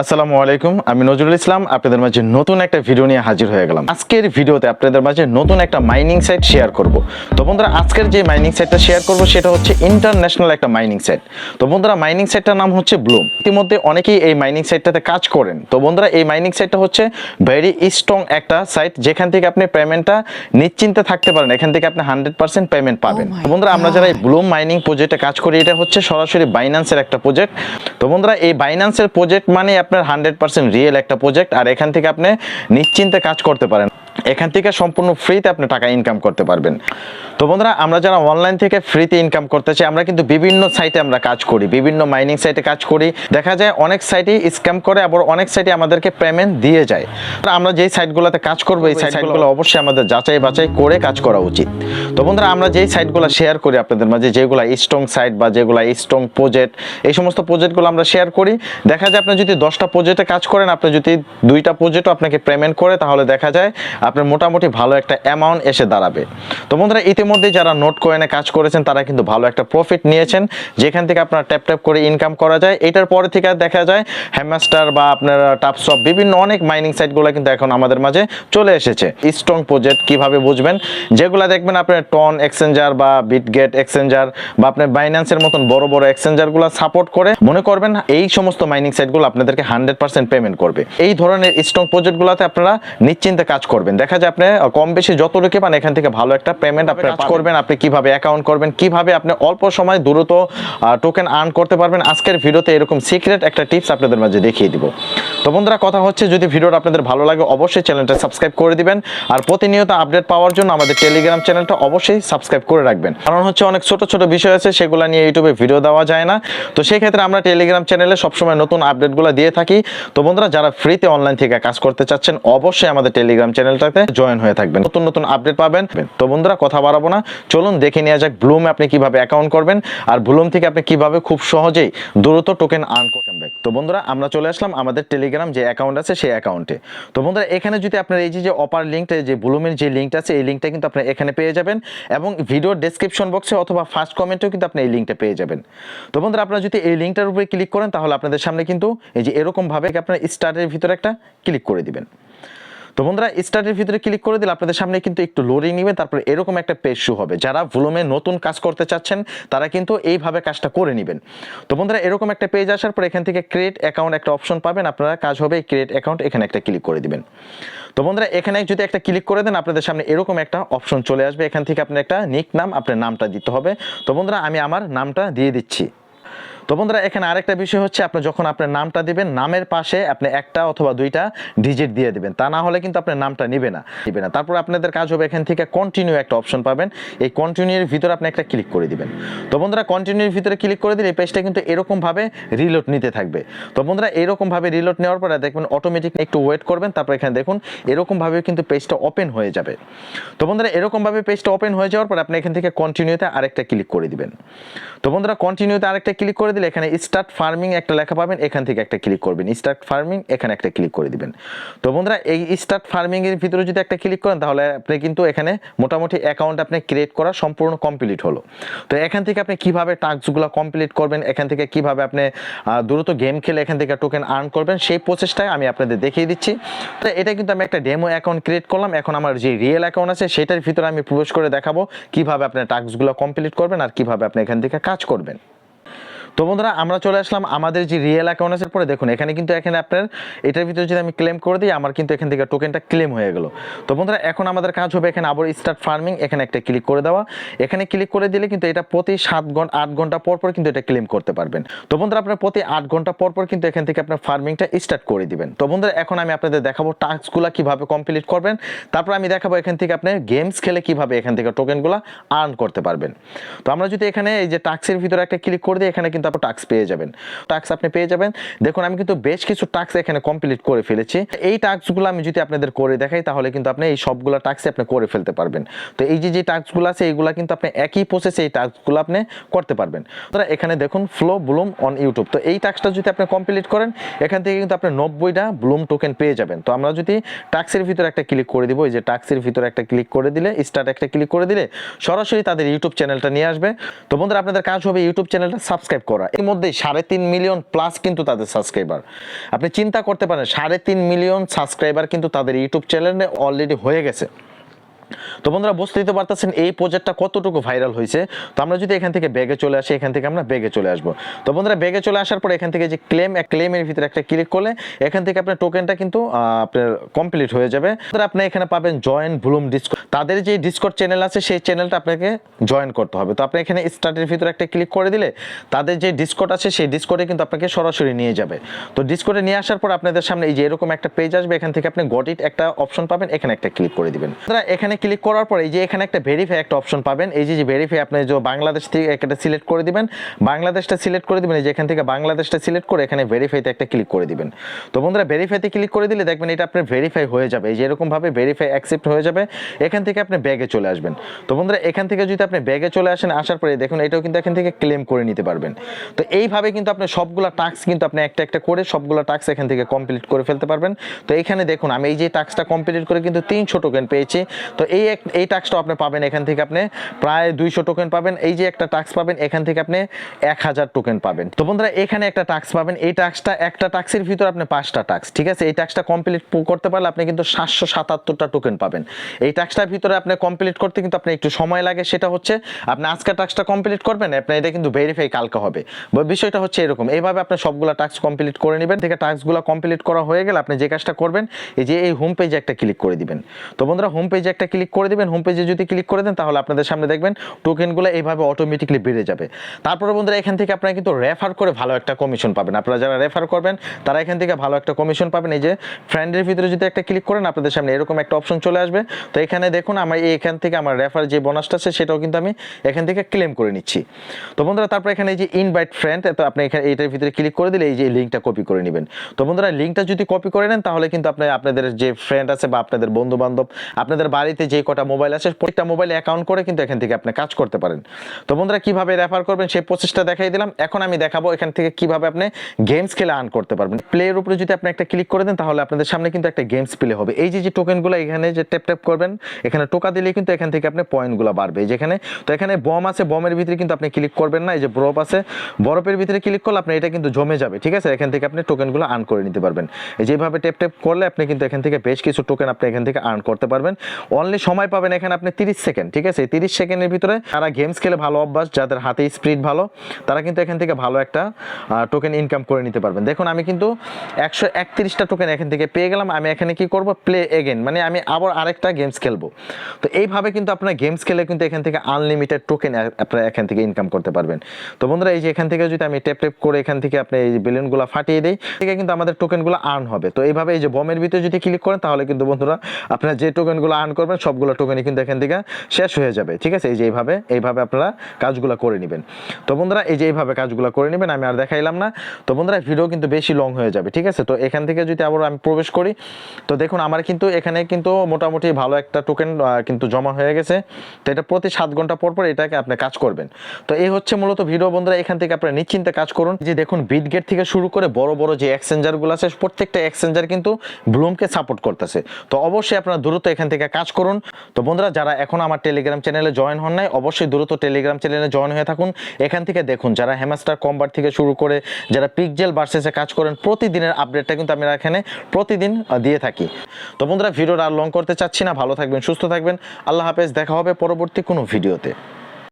আসসালামু আলাইকুম আমি নজরুল ইসলাম আপনাদের মাঝে নতুন একটা ভিডিও নিয়ে হাজির হয়ে গেলাম। আজকের ভিডিওতে আপনাদের মাঝে নতুন একটা মাইনিং সাইট শেয়ার করব। তো বন্ধুরা আজকের যে মাইনিং সাইটটা শেয়ার করব সেটা হচ্ছে ইন্টারন্যাশনাল একটা মাইনিং সাইট তো বন্ধুরা মাইনিং সাইটটার নাম হচ্ছে ব্লুম ইতিমধ্যে অনেকেই এই মাইনিং সাইটটাতে কাজ করেন। তো বন্ধুরা এই মাইনিং সাইটটা হচ্ছে ভেরি স্ট্রং একটা সাইট যেখান থেকে আপনি পেমেন্টটা নিশ্চিন্তে থাকতে পারেন। এখান থেকে আপনি হান্ড্রেড পার্সেন্ট পেমেন্ট পাবেন। তো বন্ধুরা আমরা যারা এই ব্লুম মাইনিং প্রজেক্টে কাজ করি এটা হচ্ছে সরাসরি বাইন্যান্সের একটা প্রজেক্ট তো বন্ধুরা এই বাইন্যান্সের প্রজেক্ট মানে আপনার হান্ড্রেড পার্সেন্ট রিয়েল একটা প্রজেক্ট আর এখান থেকে আপনি নিশ্চিন্তে কাজ করতে পারেন। এখান থেকে সম্পূর্ণ ফ্রিতে আপনি টাকা ইনকাম করতে পারবেন। তো বন্ধুরা আমরা যারা অনলাইন থেকে ফ্রিতে ইনকাম করতে চাই আমরা কিন্তু বিভিন্ন সাইটে আমরা কাজ করি বিভিন্ন মাইনিং সাইটে কাজ করি। দেখা যায় অনেক সাইটেই স্ক্যাম করে আবার অনেক সাইটে আমাদেরকে পেমেন্ট দিয়ে যায়। তো আমরা যেই সাইটগুলোতে কাজ করব এই সাইটগুলো অবশ্যই আমাদের যাচাই বাছাই করে কাজ করা উচিত। তো বন্ধুরা আমরা যেই সাইটগুলো শেয়ার করি আপনাদের মাঝে যেগুলো স্ট্রং সাইট বা যেগুলো স্ট্রং প্রজেক্ট এই সমস্ত প্রজেক্টগুলো আমরা শেয়ার করি। দেখা যায় আপনি যদি দশটা প্রজেক্টে কাজ করেন আপনি যদি দুইটা প্রজেক্টও আপনাকে পেমেন্ট করে তাহলে দেখা যায় আপনার মোটামুটি ভালো একটা অ্যামাউন্ট এসে দাঁড়াবে। তো বন্ধুরা, ইতিমধ্যে যারা নোট কয়েনে কাজ করেছেন, তারা কিন্তু ভালো একটা প্রফিট নিয়েছেন। যেখান থেকে আপনার ট্যাপ ট্যাপ করে ইনকাম করা যায়। এটার পরে থেকে দেখা যায় হ্যামাস্টার বা আপনার টাপসপ বিভিন্ন অনেক মাইনিং সাইটগুলো কিন্তু এখন আমাদের মাঝে চলে এসেছে। স্ট্রং প্রজেক্ট কীভাবে বুঝবেন? যেগুলো দেখবেন আপনার টন এক্সচেঞ্জার বা বিটগেট এক্সচেঞ্জার বা আপনার বাইন্যান্সের মতন বড় বড় এক্সচেঞ্জারগুলো সাপোর্ট করে, মনে করবেন এই সমস্ত মাইনিং সাইটগুলো আপনাদেরকে হান্ড্রেড পেমেন্ট করবে। এই ধরনের স্ট্রং প্রজেক্টগুলোতে আপনারা নিশ্চিন্তে কাজ করবেন। দেখা যায় আপনি কম বেশি যত লোকে পান এখান থেকে ভালো একটা পেমেন্ট আপনি কাজ করবেন আপনি কীভাবে অ্যাকাউন্ট করবেন কীভাবে আপনি অল্প সময় দ্রুত টোকেন আর্ন করতে পারবেন আজকের ভিডিওতে এরকম সিক্রেট একটা টিপস আপনাদের মাঝে দেখিয়ে দিব। তো বন্ধুরা, কথা হচ্ছে যদি ভিডিওটা আপনাদের ভালো লাগে, অবশ্যই চ্যানেলটা সাবস্ক্রাইব করে দিবেন। আর প্রতিনিয়ত আপডেট পাওয়ার জন্য আমাদের টেলিগ্রাম চ্যানেলটা অবশ্যই সাবস্ক্রাইব করে রাখবেন। কারণ হচ্ছে অনেক ছোট ছোট বিষয় আছে, সেগুলো নিয়ে ইউটিউবে ভিডিও দেওয়া যায় না। তো সেই ক্ষেত্রে আমরা টেলিগ্রাম চ্যানেলে সবসময় নতুন আপডেটগুলো দিয়ে থাকি। তো বন্ধুরা, যারা ফ্রিতে অনলাইন থেকে কাজ করতে চাচ্ছেন, অবশ্যই আমাদের টেলিগ্রাম চ্যানেলটাতে জয়েন হয়ে থাকবেন। নতুন নতুন আপডেট পাবেন। তো বন্ধুরা, কথা বাড়াবো না। চলুন দেখে নেওয়া যাক ব্লুমে আপনি কীভাবে অ্যাকাউন্ট করবেন। আর ব্লুম থেকে আপনি কীভাবে খুব সহজেই দ্রুত টোকেন আর্ন করবেন। তো বন্ধুরা, আমরা চলে আসলাম আমাদের টেলিগ্রাম যে অ্যাকাউন্ট আছে সেই অ্যাকাউন্টে তো বন্ধুরা, এখানে যদি আপনার এই যে যে অপার লিঙ্কটা যে ব্লুমের যে লিঙ্কটা আছে, এই লিঙ্কটা কিন্তু আপনি এখানে পেয়ে যাবেন এবং ভিডিওর ডেসক্রিপশন বক্সে অথবা ফার্স্ট কমেন্টেও কিন্তু আপনি এই লিঙ্কটা পেয়ে যাবেন। তো বন্ধুরা, আপনারা যদি এই লিঙ্কটার উপরে ক্লিক করেন, তাহলে আপনাদের সামনে কিন্তু এই যে এরকমভাবে আপনার স্টার্টের ভিতরে একটা ক্লিক করে দিবেন। তো বন্ধুরা স্টার্টের ভিতরে ক্লিক করে দিলে আপনাদের সামনে কিন্তু একটু লোডিং নিবে, তারপরে এরকম একটা পেজ শু হবে। যারা ভুলমে নতুন কাজ করতে চাচ্ছেন, তারা কিন্তু এইভাবে কাজটা করে নেবেন। তো বন্ধুরা, এরকম একটা পেজ আসার পর এখান থেকে ক্রিয়েট অ্যাকাউন্ট একটা অপশন পাবেন। আপনারা কাজ হবে ক্রিয়েট অ্যাকাউন্ট এখানে একটা ক্লিক করে দিবেন। তো বন্ধুরা, এখানে যদি একটা ক্লিক করে দেন, আপনাদের সামনে এরকম একটা অপশন চলে আসবে। এখান থেকে আপনার একটা নিক নাম আপনার নামটা দিতে হবে। তো বন্ধুরা, আমি আমার নামটা দিয়ে দিচ্ছি। তো বন্ধুরা, এখানে আরেকটা বিষয় হচ্ছে, আপনি যখন আপনার নামটা দিবেন, নামের পাশে আপনি একটা অথবা দুইটা ডিজিট দিয়ে দিবেন। তা না হলে কিন্তু আপনার নামটা নিবে না। নিবে না। তারপর আপনাদের কাজ হবে এখান থেকে কন্টিনিউ একটা অপশন পাবেন। এই কন্টিনিউর ভিতরে আপনি একটা ক্লিক করে দিবেন। তো বন্ধুরা কন্টিনিউর ভিতরে ক্লিক করে দিলে এই পেজটা কিন্তু এরকম ভাবে রিলোড নিতে থাকবে। তো বন্ধুরা এরকম ভাবে রিলোড নেওয়ার পরে দেখবেন অটোমেটিক একটু ওয়েট করবেন। তারপর এখানে দেখুন এরকম ভাবে কিন্তু পেজটা ওপেন হয়ে যাবে। তো বন্ধুরা এরকম ভাবে পেজটা ওপেন হয়ে যাওয়ার পর আপনি এখান থেকে কন্টিনিউতে আরেকটা ক্লিক করে দিবেন। তো বন্ধুরা কন্টিনিউতে আরেকটা ক্লিক করে দিলে এখানে স্টার্ট ফার্মিং একটা লেখা পাবেন, এখান থেকে একটা ক্লিক করবেন। স্টার্ট ফার্মিং এখানে একটা ক্লিক করে দিবেন। তো বন্ধুরা, এই স্টার্ট ফার্মিং এর ভিতরে যদি একটা ক্লিক করেন, তাহলে আপনি কিন্তু এখানে মোটামুটি অ্যাকাউন্ট আপনি ক্রিয়েট করা সম্পূর্ণ কমপ্লিট হলো। তো এখান থেকে আপনি কীভাবে টাস্কগুলো কমপ্লিট করবেন, এখান থেকে কীভাবে আপনি দ্রুত গেম খেলে এখান থেকে টোকেন আর্ন করবেন, সেই প্রসেসটাই আমি আপনাদের দেখিয়ে দিচ্ছি। তো এটা কিন্তু আমি একটা ডেমো অ্যাকাউন্ট ক্রিয়েট করলাম। এখন আমার যে রিয়েল অ্যাকাউন্ট আছে, সেটার ভিতরে আমি প্রবেশ করে দেখাবো কীভাবে আপনার টাস্কগুলো কমপ্লিট করবেন আর কীভাবে আপনি এখান থেকে কাজ করবেন। তো বন্ধুরা, আমরা চলে আসলাম আমাদের যে রিয়েল অ্যাকাউন্ট আছে, পরে দেখুন, এখানে কিন্তু এখানে আপনার, এটার ভিতরে যদি আমি ক্লেম করে দিই, আমার কিন্তু এখান থেকে টোকেনটা ক্লেম হয়ে গেল। তো বন্ধুরা, এখন আমাদের কাজ হবে এখানে আবার স্টার্ট ফার্মিং এখানে একটা ক্লিক করে দেওয়া। এখানে ক্লিক করে দিলে কিন্তু এটা প্রতি সাত ঘণ্টা আট ঘণ্টা পর পর কিন্তু এটা ক্লেম করতে পারবেন। তো বন্ধুরা, আপনার প্রতি আট ঘণ্টা পর পর কিন্তু এখান থেকে আপনার ফার্মিংটা স্টার্ট করে দিবেন। তো বন্ধুরা, এখন আমি আপনাদের দেখাবো টাস্কগুলো কীভাবে কমপ্লিট করবেন। তারপর আমি দেখাবো এখান থেকে আপনি গেমস খেলে কীভাবে এখান থেকে টোকেনগুলো আর্ন করতে পারবেন। তো আমরা যদি এখানে এই যে টাস্কের ভিতরে একটা ক্লিক করে দিই, এখানে কিন্তু আপনি টাস্ক পেয়ে যাবেন। টাস্ক আপনি পেয়ে যাবেন। দেখুন, আমি কিন্তু বেশ কিছু টাস্ক এখানে কমপ্লিট করে ফেলেছি। এই টাস্কগুলো আমি যদি আপনাদের করে দেখাই, তাহলে কিন্তু আপনি এই সবগুলো টাস্কই আপনি করে ফেলতে পারবেন। তো এই যে যে টাস্কগুলো আছে, এইগুলো কিন্তু আপনি একই প্রসেসে এই টাস্কগুলো আপনি করতে পারবেন। তারা এখানে দেখুন ফ্লো ব্লুম অন ইউটিউব তো এই টাস্কটা যদি আপনি কমপ্লিট করেন, এখান থেকে কিন্তু আপনি নব্বইটা ব্লুম টোকেন পেয়ে যাবেন। তো আমরা যদি টাস্কের ভিতরে একটা ক্লিক করে দিব এই যে টাস্কের ভিতরে একটা ক্লিক করে দিলে স্টার্ট একটা ক্লিক করে দিলে, সরাসরি তাদের ইউটিউব চ্যানেলটা নিয়ে আসবে। তো বন্ধুরা, আপনাদের কাজ হবে ইউটিউব চ্যানেলটা সাবস্ক্রাইব করা। করা। এর মধ্যে সাড়ে তিন মিলিয়ন প্লাস কিন্তু তাদের সাবস্ক্রাইবার আপনি চিন্তা করতে পারেন, সাড়ে তিন মিলিয়ন সাবস্ক্রাইবার কিন্তু তাদের ইউটিউব চ্যানেলে অলরেডি হয়ে গেছে। তো বন্ধুরা, বুঝতেই তো পারতেছেন এই প্রজেক্টটা কতটুকু ভাইরাল হয়েছে। তো আমরা যদি এখান থেকে বেগে চলে আসি, এখান থেকে আমরা বেগে চলে আসব। তো বন্ধুরা বেগে চলে আসার পর এখান থেকে যে ক্লেম ক্লেমের ভিতরে একটা ক্লিক করলে এখান থেকে আপনার টোকেনটা কিন্তু আপনার কমপ্লিট হয়ে যাবে। আপনি এখানে পাবেন জয়েন ব্লুম ডিসকো তাদের যে ডিসকোড চ্যানেল আছে, সেই চ্যানেলটা আপনাকে জয়েন করতে হবে। তো আপনি এখানে স্টার্টের ভিতরে একটা ক্লিক করে দিলে তাদের যে ডিসকোড আছে, সেই ডিসকোডে কিন্তু আপনাকে সরাসরি নিয়ে যাবে। তো ডিসকোডে নিয়ে আসার পর আপনাদের সামনে এই যে এরকম একটা পেজ আসবে, এখান থেকে আপনি গটিট একটা অপশন পাবেন, এখানে একটা ক্লিক করে দিবেন। এখানে ক্লিক করার পরে এই যে এখানে একটা ভেরিফাই একটা অপশন পাবেন। এই যে ভেরিফাই আপনি যে বাংলাদেশ থেকে একটা সিলেক্ট করে দিবেন, বাংলাদেশটা সিলেক্ট করে দিবেন, এই যে এখান থেকে বাংলাদেশটা সিলেক্ট করে এখানে ভেরিফাইতে একটা ক্লিক করে দিবেন। তো বন্ধুরা ভেরিফাইতে ক্লিক করে দিলে দেখবেন এটা আপনার ভেরিফাই হয়ে যাবে। এই যে এরকম ভাবে ভেরিফাই অ্যাকসেপ্ট হয়ে যাবে, এখান থেকে আপনি ব্যাগে চলে আসবেন। তো বন্ধুরা, এখান থেকে যদি আপনি ব্যাগে চলে আসেন, আসার পরে দেখুন এটাও কিন্তু এখান থেকে ক্লেম করে নিতে পারবেন। তো এইভাবে কিন্তু আপনি সবগুলা টাস্ক কিন্তু আপনি একটা একটা করে সবগুলো টাস্ক এখান থেকে কমপ্লিট করে ফেলতে পারবেন। তো এখানে দেখুন, আমি এই যে টাস্কটা কমপ্লিট করে কিন্তু তিনশো টোকেন পেয়েছি। তো এই এক- এই টাস্কটা আপনি পাবেন এখান থেকে আপনি প্রায় দুইশো টোকেন পাবেন। এই যে একটা টাস্ক পাবেন, এখান থেকে আপনি এক হাজার টোকেন পাবেন। তো বন্ধুরা, এখানে একটা টাস্ক পাবেন। এই টাস্কটা একটা টাস্কের ভিতর আপনি পাঁচটা টাস্ক ঠিক আছে? এই টাস্কটা কমপ্লিট করতে পারলে আপনি কিন্তু সাতশো সাতাত্তরটা টোকেন পাবেন। এই টাস্কটার ভিতরে আপনি কমপ্লিট করতে কিন্তু আপনি একটু সময় লাগে। সেটা হচ্ছে, আপনি আজকে টাস্কটা কমপ্লিট করবেন, আপনি এটা কিন্তু ভেরিফাই কালকে হবে। বিষয়টা হচ্ছে এরকম। এইভাবে আপনি সবগুলো টাস্ক কমপ্লিট করে নেবেন। থেকে টাস্কগুলো কমপ্লিট করা হয়ে গেলে আপনি যে কাজটা করবেন, এই যে এই হোম পেজে একটা ক্লিক করে দিবেন। তো বন্ধুরা হোম পেজে একটা ক্লিক করে দিবেন হোম পেজে যদি ক্লিক করে দেন, তাহলে আপনাদের সামনে দেখবেন টোকেনগুলো এইভাবে অটোমেটিকলি বেড়ে যাবে। তারপরে বন্ধুরা, এখান থেকে আপনারা কিন্তু রেফার করে ভালো একটা কমিশন পাবেন। আপনারা যারা রেফার করবেন, তারা এখান থেকে ভালো একটা কমিশন পাবেন। এই যে ফ্রেন্ডের ভিতরে যদি একটা ক্লিক করেন, আপনাদের সামনে এরকম একটা অপশন চলে আসবে। তো এখানে দেখুন, আমার এখান থেকে আমার রেফার যে বোনাসটা আছে, সেটাও কিন্তু আমি এখান থেকে ক্লেম করে নিচ্ছি। তো বন্ধুরা, তারপর এখানে এই যে ইনভাইট ফ্রেন্ড তো আপনি এখানে এইটার ভিতরে ক্লিক করে দিলে এই যে লিঙ্কটা কপি করে নেবেন। তো বন্ধুরা লিঙ্কটা যদি কপি করে নেন, তাহলে কিন্তু আপনি আপনাদের যে ফ্রেন্ড আছে বা আপনাদের বন্ধু বান্ধব আপনাদের বাড়িতে যে কটা মোবাইল আছে, প্রত্যেকটা মোবাইলে অ্যাকাউন্ট করে কিন্তু এখান থেকে আপনি কাজ করতে পারেন। তো বন্ধুরা, কীভাবে রেফার করবেন সেই প্রসেসটা দেখাই দিলাম। এখন আমি দেখাবো এখান থেকে কীভাবে আপনি গেমস খেলে আর্ন করতে পারবেন। প্লের উপরে যদি আপনি একটা ক্লিক করে দেন, তাহলে আপনাদের সামনে কিন্তু একটা গেমস প্লে হবে। এই যে যে টোকেনগুলো এখানে যে ট্যাপ ট্যাপ করবেন, এখানে টোকা দিলে কিন্তু এখান থেকে আপনি পয়েন্টগুলো বাড়বে। যেখানে তো এখানে বম আছে বমের ভিতরে কিন্তু আপনি ক্লিক করবেন না। এই যে বরফ আছে, বরফের ভিতরে ক্লিক করলে আপনি এটা কিন্তু জমে যাবে, ঠিক আছে? এখান থেকে আপনি টোকেনগুলো আর্ন করে নিতে পারবেন। যেভাবে ট্যাপ ট্যাপ করলে আপনি কিন্তু এখান থেকে বেশ কিছু টোকেন আপনি এখান থেকে আর্ন করতে পারবেন। অনলি সময় পাবেন এখানে আপনি তিরিশ সেকেন্ড, ঠিক আছে? তিরিশ সেকেন্ডের ভিতরে তারা গেমস খেলে ভালো অভ্যাস, যাদের হাতে স্পিড ভালো, তারা কিন্তু এখান থেকে ভালো একটা টোকেন ইনকাম করে নিতে পারবেন। দেখুন, আমি কিন্তু একশো একত্রিশটা টোকেন এখান থেকে পেয়ে গেলাম। আমি এখানে কি করব? প্লে এগেন মানে আমি আবার আরেকটা গেমস খেলব। তো এইভাবে কিন্তু আপনার গেমস খেলে কিন্তু এখান থেকে আনলিমিটেড টোকেন আপনারা এখান থেকে ইনকাম করতে পারবেন। তো বন্ধুরা, এই যে এখান থেকে যদি আমি টেপ টেপ করে এখান থেকে আপনি এই বেলুনগুলো ফাটিয়ে দিই থেকে কিন্তু আমাদের টোকেনগুলো আর্ন হবে। তো এইভাবে এই যে বমের ভিতরে যদি ক্লিক করেন, তাহলে কিন্তু বন্ধুরা, আপনারা যে টোকেনগুলো আর্ন করবেন সবগুলো টোকেনই কিন্তু এখান থেকে শেষ হয়ে যাবে, ঠিক আছে? এই যে এইভাবে এইভাবে আপনারা কাজগুলো করে নেবেন। তো বন্ধুরা, এই যে এইভাবে কাজগুলো করে নেবেন, আমি আর দেখাইলাম না। তো বন্ধুরা ভিডিও কিন্তু বেশি লং হয়ে যাবে, ঠিক আছে? তো এখান থেকে যদি আবার আমি প্রবেশ করি, তো দেখুন, আমার কিন্তু এখানে কিন্তু মোটামুটি ভালো একটা টোকেন কিন্তু জমা হয়ে গেছে। তো এটা প্রতি সাত ঘণ্টা পর পর এটাকে আপনি কাজ করবেন। তো এই হচ্ছে মূলত ভিডিও বন্ধুরা, এখান থেকে আপনারা নিশ্চিন্তে কাজ করুন। যে দেখুন বিটগেট থেকে শুরু করে বড় বড় যে এক্সচেঞ্জারগুলো আছে, প্রত্যেকটা এক্সচেঞ্জার কিন্তু ব্লুমকে সাপোর্ট করতেছে। তো অবশ্যই আপনারা দ্রুত এখান থেকে কাজ করুন। তো বন্ধুরা, যারা এখন আমার টেলিগ্রাম চ্যানেলে জয়েন হন নাই, অবশ্যই দ্রুত টেলিগ্রাম চ্যানেলে জয়েন হয়ে থাকুন। এখান থেকে দেখুন, যারা হেমাস্টার কম্বার থেকে শুরু করে, যারা পিকজেল বার্সেসে কাজ করেন, প্রতিদিনের আপডেটটা কিন্তু আমি এখানে প্রতিদিন দিয়ে থাকি। তো বন্ধুরা, ভিডিওটা আর লং করতে চাচ্ছি না। ভালো থাকবেন, সুস্থ থাকবেন। আল্লাহ হাফেজ, দেখা হবে পরবর্তী কোনো ভিডিওতে